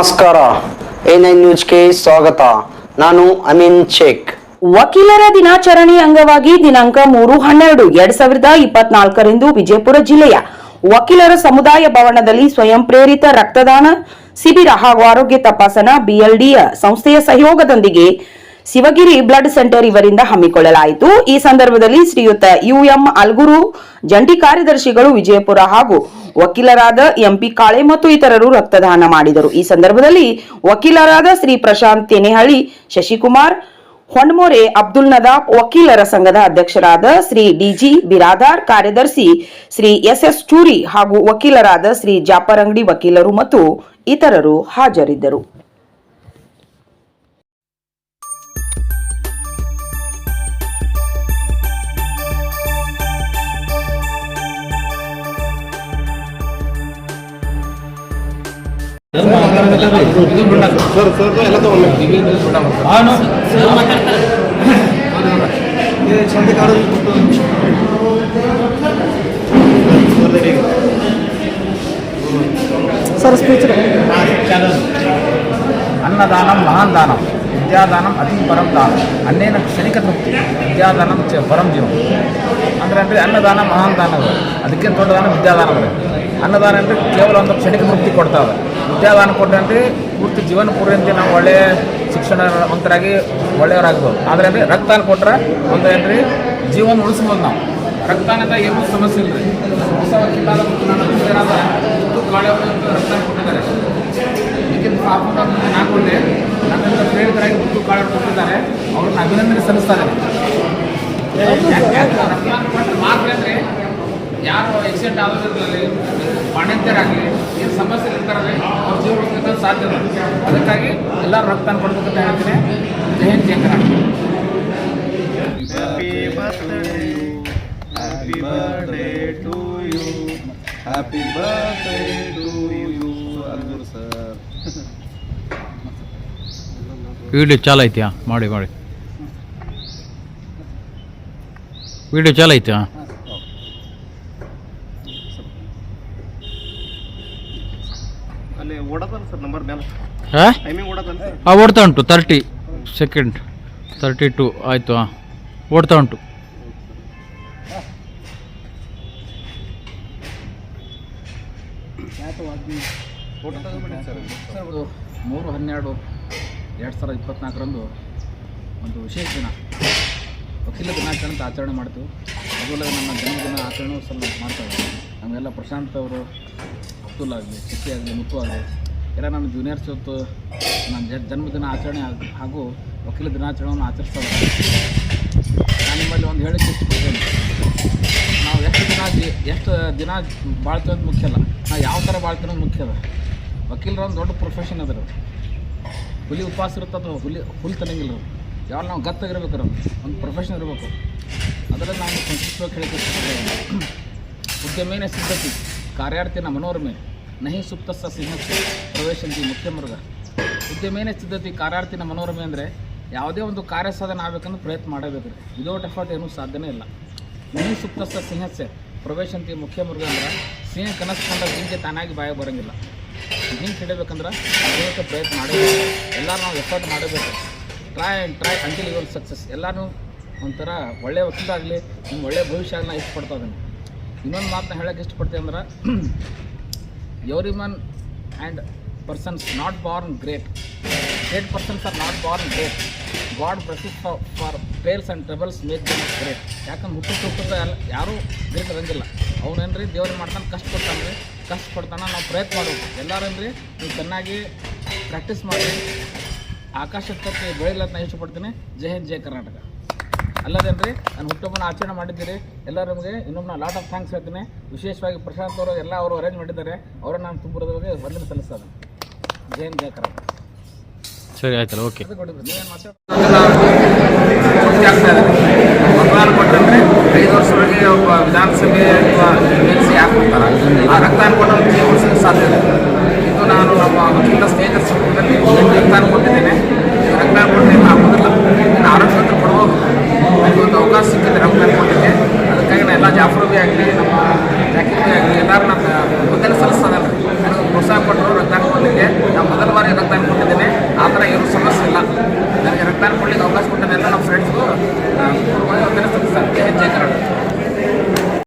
ನಮಸ್ಕಾರ. A nine ನ್ಯೂಸ್ಗೆ ಸ್ವಾಗತ. ನಾನು ಅಮೀನ್ ಶೇಖ್. ವಕೀಲರ ದಿನಾಚರಣೆ ಅಂಗವಾಗಿ ದಿನಾಂಕ ಮೂರು ಹನ್ನೆರಡು ಎರಡ್ ಸಾವಿರದ ಇಪ್ಪತ್ನಾಲ್ಕರಿಂದ ವಿಜಯಪುರ ಜಿಲ್ಲೆಯ ವಕೀಲರ ಸಮುದಾಯ ಭವನದಲ್ಲಿ ಸ್ವಯಂ ಪ್ರೇರಿತ ರಕ್ತದಾನ, ಶಿಬಿರ ಹಾಗೂ ಆರೋಗ್ಯ ತಪಾಸಣಾ, ಬಿಎಲ್ಡಿಯ ಸಂಸ್ಥೆಯ ಸಹಯೋಗದೊಂದಿಗೆ ಶಿವಗಿರಿ ಬ್ಲಡ್ ಸೆಂಟರ್ ಇವರಿಂದ ಹಮ್ಮಿಕೊಳ್ಳಲಾಯಿತು. ಈ ಸಂದರ್ಭದಲ್ಲಿ ಶ್ರೀಯುತ ಯುಎಂ ಅಲ್ಗುರು, ಜಂಟಿ ಕಾರ್ಯದರ್ಶಿಗಳು ವಿಜಯಪುರ ಹಾಗೂ ವಕೀಲರಾದ ಎಂಪಿ ಕಾಳೆ ಮತ್ತು ಇತರರು ರಕ್ತದಾನ ಮಾಡಿದರು. ಈ ಸಂದರ್ಭದಲ್ಲಿ ವಕೀಲರಾದ ಶ್ರೀ ಪ್ರಶಾಂತ್ ತೆನೆಹಳ್ಳಿ, ಶಶಿಕುಮಾರ್ ಹೊಂಡ್ಮೊರೆ ಅಬ್ದುಲ್ ನದಾಬ್, ವಕೀಲರ ಸಂಘದ ಅಧ್ಯಕ್ಷರಾದ ಶ್ರೀ ಡಿಜಿ ಬಿರಾದಾರ್, ಕಾರ್ಯದರ್ಶಿ ಶ್ರೀ ಎಸ್ ಎಸ್ ಟೂರಿ ಹಾಗೂ ವಕೀಲರಾದ ಶ್ರೀ ಜಾಪರಂಗಡಿ ವಕೀಲರು ಮತ್ತು ಇತರರು ಹಾಜರಿದ್ದರು. ಸರ್ ಸರ್ ಎಲ್ಲ ತಗೊಂಡು ಸ್ವಂತ ಕಾಡು ಸರ್ ಸ್ಪೀಚ್ ಅನ್ನದಾನಂ ಮಹಾನ್ ದಾನಂ ವಿದ್ಯಾದಾನಂ ಅತಿ ಪರಂ ದಾನ ಅನ್ನೇನ ಕ್ಷಣಿಕ ತೃಪ್ತಿ ವಿದ್ಯಾದಾನಂ ಚ ಪರಂ ಜೀವ ಅಂದ್ರೆ ಅಂದರೆ ಅನ್ನದಾನ ಮಹಾನ್ ದಾನ ಅದು ಅದಕ್ಕಿಂತ ದೊಡ್ಡ ದಾನ ವಿದ್ಯಾದಾನ ಅದು ಅನ್ನದಾನ ಅಂದರೆ ಕೇವಲ ಒಂದು ಕ್ಷಣಿಕ ಮುಕ್ತಿ ಕೊಡ್ತಾವೆ. ವಿದ್ಯಾದಾನ ಕೊಟ್ಟರೆ ಅಂದರೆ ಪೂರ್ತಿ ಜೀವನ ಪೂರ್ತಿ ನಾವು ಒಳ್ಳೆಯ ಶಿಕ್ಷಣವಂತರಾಗಿ ಒಳ್ಳೆಯವರಾಗ್ಬೋದು. ಆದರೆ ಅಂದರೆ ರಕ್ತಾನ ಕೊಟ್ಟರೆ ಒಂದು ಏನ್ರಿ? ಜೀವನ ಉಳಿಸ್ಬೋದು ನಾವು. ರಕ್ತಾನದ ಏನೂ ಸಮಸ್ಯೆ ಇಲ್ಲ ರೀ ಹೊಸ ಕಾಳೆ ಕೊಟ್ಟಿದ್ದಾರೆ. ಅವ್ರನ್ನ ಅಭಿನಂದನೆ ಸಲ್ಲಿಸ್ತಾ ಇದ್ದಾರೆ ರಕ್ತದಾನ ಕೊಟ್ಟರೆ ಮಾತ್ರ ಅಂದರೆ ಯಾರು ಎಕ್ಸಿಡೆಂಟ್ ಆಗೋದ್ರಲ್ಲಿ ಬಾಣಂತಿಯರಾಗಲಿ ಏನು ಸಮಸ್ಯೆ ಇರ್ತಾರಲ್ಲ ಅವ್ರ ಜೀವ ಉಳಿಸ್ಲಿಕ್ಕೆ ಸಾಧ್ಯ ಅದಕ್ಕಾಗಿ ಎಲ್ಲರೂ ರಕ್ತದಾನ ಕೊಡ್ಬೇಕಂತ ಹೇಳ್ತೀನಿ. ಜಯ Hind happy Karnataka. Happy birthday to sir Happy birthday to you. Algur video ಚಾಲ ಐತಿ ಮಾಡಿ ಮಾಡಿ. ವಿಡಿಯೋ ಚಾಲು ಐತಿ ಹಾಂ ಅಲ್ಲಿ ಓಡದಲ್ಲ ಸರ್ ನಂಬರ್ ಮೇಲೆ ಹಾಂ? ಓಡ್ತಾ ಉಂಟು. ತರ್ಟಿ ಸೆಕೆಂಡ್ ತರ್ಟಿ ಟು ಆಯಿತು ಹಾಂ. ಓಡ್ತಾ ಉಂಟು. ಮೂರು ಹನ್ನೆರಡು ಎರಡು ಸಾವಿರದ ಇಪ್ಪತ್ನಾಲ್ಕರಂದು ಒಂದು ವಿಶೇಷ ದಿನ. ವಕೀಲ ದಿನಾಚರಣೆ ಅಂತ ಆಚರಣೆ ಮಾಡ್ತೀವಿ. ಅದರೊಳಗೆ ನಮ್ಮ ಜನ್ಮದಿನ ಆಚರಣೆ ಸ್ವಲ್ಪ ಇದ್ದೀವಿ. ನಮಗೆಲ್ಲ ಪ್ರಶಾಂತ್ ಅವರು ಅಬ್ದುಲ್ ಆಗಲಿ ಚಿಕ್ಕಿ ಆಗಲಿ ಮುತ್ತು ಆಗಲಿ ಎಲ್ಲ ನನ್ನ ಜೂನಿಯರ್ಸ್ ಇವತ್ತು ನನ್ನ ಜನ್ಮದಿನ ಆಚರಣೆ ಹಾಗೂ ವಕೀಲ ದಿನಾಚರಣೆಯನ್ನು ಆಚರಿಸ್ತಾರೆ. ನಾನು ನಿಮ್ಮಲ್ಲಿ ಒಂದು ಹೇಳಿಕೆ ಇಷ್ಟಪಡ್ತೇನೆ ನಾವು ಎಷ್ಟು ದಿನ ಎಷ್ಟು ದಿನ ಬಾಳ್ತೀವಿ ಮುಖ್ಯ ಅಲ್ಲ. ನಾವು ಯಾವ ಥರ ಬಾಳ್ತೀವಿ ಅನ್ನೋದು ಮುಖ್ಯ ಅದ ವಕೀಲರ ಒಂದು ದೊಡ್ಡ ಪ್ರೊಫೆಷನ್ ಅದ ರೀ ಹುಲಿ ಉಪವಾಸ ಇರುತ್ತೆ ಅಥವಾ ಹುಲಿ ಹುಲ್ ತನಂಗಿಲ್ಲ ಯಾವ ನಾವು ಗತ್ತಾಗಿರ್ಬೇಕು ಒಂದು ಪ್ರೊಫೆಷನ್ ಇರಬೇಕು. ಅದರಲ್ಲಿ ನಾವು ಸಂಕ್ಷಿಪ್ತವಾಗಿ ಹೇಳಿಕೆ ಇಷ್ಟಪಡ್ತೇವೆ ಉದ್ಯಮೇನ ಸಿದ್ಧತೆ. ಕಾರ್ಯಾರ್ಥಿನ ಮನೋರಮೆ. ನಹಿ ಸುಪ್ತಸ್ಥ ಸಿಂಹಸ್ಸ ಪ್ರವೇಶಂತಿ ಮುಖ್ಯ ಮೃಗ ಉದ್ಯಮೇನ ಸಿದ್ಧತೆ ಕಾರ್ಯಾರ್ಥಿನ ಮನೋರಮೆ ಅಂದರೆ ಯಾವುದೇ ಒಂದು ಕಾರ್ಯ ಸಾಧನೆ ಆಗಬೇಕಂದ್ರೆ ಪ್ರಯತ್ನ ಮಾಡಬೇಕು ರೀ ವಿದೌಟ್ ಎಫರ್ಟ್ ಏನೂ ಸಾಧ್ಯನೇ ಇಲ್ಲ. ನಹಿ ಸುಪ್ತಸ್ಥ ಸಿಂಹಸ್ಯ ಪ್ರವೇಶಂತಿ ಮುಖ್ಯ ಮೃಗ ಅಂದ್ರೆ ಸಿಂಹ ಕನಸು ಕಂಡ ಜಿಂಕೆ ತಾನಾಗಿ ಬಾಯ ಬರೋಂಗಿಲ್ಲ. ಜಿಂಕ್ ಹಿಡಬೇಕಂದ್ರೆ ಅದಕ್ಕೆ ಪ್ರಯತ್ನ ಮಾಡಬೇಕು. ಎಲ್ಲರೂ ನಾವು ಎಫರ್ಟ್ ಮಾಡಬೇಕು. Try and try until your success ಎಲ್ಲರೂ ಒಂಥರ ಒಳ್ಳೆಯ ವಕೀಲ ಆಗಲಿ ನಿಮ್ಮ ಒಳ್ಳೆಯ ಭವಿಷ್ಯ ಆಗಲಿ ಇಷ್ಟಪಡ್ತಾ ಇದ್ದೀನಿ. ಇನ್ನೊಂದು ಮಾತನ್ನ ಹೇಳೋಕ್ಕೆ ಇಷ್ಟಪಡ್ತೀನಿ ಅಂದ್ರೆ every man and persons not born great great persons are not born great god praises for pails and troubles make them great ಯಾಕಂದ್ರೆ ಹುಟ್ಟು ಹುಟ್ಟಿದ ಎಲ್ಲ ಯಾರೂ ಗ್ರೇಟ್ ಇರಂಗಿಲ್ಲ ಅವನೇನ್ರಿ ದೇವ್ರು ಮಾಡ್ತಾನೆ, ಕಷ್ಟ ಕೊಡ್ತಾನೆ ರೀ ಕಷ್ಟ ಕೊಡ್ತಾನೆ ನಾವು ಪ್ರಯತ್ನ ಮಾಡಬೇಕು ಎಲ್ಲರೇನ್ರಿ, ನೀವು ಚೆನ್ನಾಗಿ ಪ್ರಾಕ್ಟೀಸ್ ಮಾಡಿ. ಆಕಾಶ ತಪ್ಪಿ ಬೆಳೆಯಲ್ಲ ನಾನು ಇಷ್ಟಪಡ್ತೀನಿ. ಜೈ ಹಿಂದ್, ಜೈ ಕರ್ನಾಟಕ. ಅಲ್ಲದೇನ್ರಿ, ನಾನು ಹುಟ್ಟುಹಬ್ಬನ ಆಚರಣೆ ಮಾಡಿದ್ದೀರಿ. ಎಲ್ಲರೂ ನಮಗೆ ಇನ್ನೊಮ್ಮೆ ಲಾಟ್ ಆಫ್ ಥ್ಯಾಂಕ್ಸ್ ಹೇಳ್ತೀನಿ. ವಿಶೇಷವಾಗಿ ಪ್ರಶಾಂತ್ ಅವರು ಎಲ್ಲ ಅವರು ಅರೇಂಜ್ ಮಾಡಿದ್ದಾರೆ. ಅವರನ್ನು ನಾನು ತುಂಬುವುದಕ್ಕೆ ವಂದನೆ ಸಲ್ಲಿಸ್ತಾರೆ ಸರಿ ಆಯ್ತಲ್ಲ ಓಕೆ. ಮತದಾನ ಕೊಟ್ಟಂದ್ರೆ ಐದು ವರ್ಷದೊಳಗೆ ಒಬ್ಬ ವಿಧಾನಸಭೆ ಅಥವಾ ಎಂ ಸಿ ಯಾಕೆ ಕೊಡ್ತಾರೆ ಆ ರಕ್ತದಾನ ಕೊಟ್ಟರೆ ಜೀವ ಸಾಧ್ಯ ಇದೆ ಇದು ನಾನು ನಮ್ಮ ವಕೀಲ ಸ್ನೇಹಿತರ ಸಂಘದಲ್ಲಿ ರಕ್ತದಾನ ಕೊಟ್ಟಿದ್ದೇನೆ. ಅವರಿಗೆ ನಾನು ಮೊದಲ ಬಾರಿ ರಕ್ತದಾನ ಕೊಟ್ಟಿದ್ದೇನೆ ಆ ಥರ ಏನು ಸಮಸ್ಯೆ ಇಲ್ಲ. ನನಗೆ ರಕ್ತದಾನ ಕೊಡ್ಲಿಕ್ಕೆ ಅವಕಾಶ ಕೊಟ್ಟಿದ್ದೆಲ್ಲ ನಮ್ಮ ಫ್ರೆಂಡ್ಸ್ಗೂ